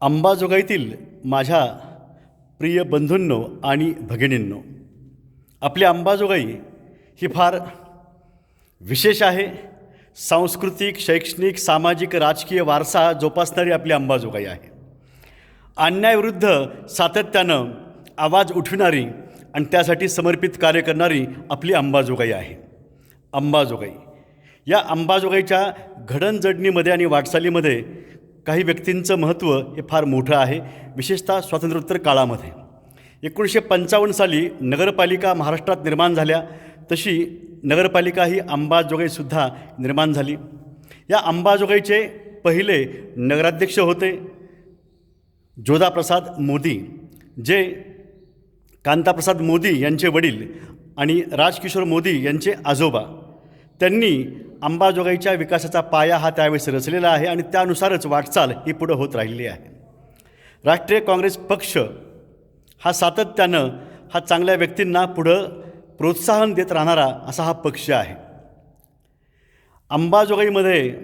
अंबाजोगाईतील माझ्या प्रिय बंधूंनो आणि भगिनींनो. आपली अंबाजोगाई ही फार विशेष आहे. सांस्कृतिक शैक्षणिक सामाजिक राजकीय वारसा जोपासणारी आपली अंबाजोगाई आहे. अन्यायविरुद्ध सातत्यानं आवाज उठविणारी आणि त्यासाठी समर्पित कार्य करणारी आपली अंबाजोगाई आहे. अंबाजोगाई या अंबाजोगाईच्या घडणजडणीमध्ये आणि वाटचालीमध्ये काही व्यक्तींचं महत्त्व हे फार मोठं आहे विशेषतः स्वातंत्र्योत्तर काळामध्ये. एकोणीसशे पंचावन्न साली नगरपालिका महाराष्ट्रात निर्माण झाल्या तशी नगरपालिका ही अंबाजोगाईसुद्धा निर्माण झाली. या अंबाजोगाईचे पहिले नगराध्यक्ष होते जोधाप्रसाद मोदी जे कांताप्रसाद मोदी यांचे वडील आणि राजकिशोर मोदी यांचे आजोबा. त्यांनी अंबाजोगाईच्या विकासाचा पाया हा त्यावेळेस रचलेला आहे आणि त्यानुसारच वाटचाल ही पुढं होत राहिली आहे. राष्ट्रीय काँग्रेस पक्ष हा सातत्यानं हा चांगल्या व्यक्तींना पुढं प्रोत्साहन देत राहणारा असा हा पक्ष आहे. अंबाजोगाईमध्ये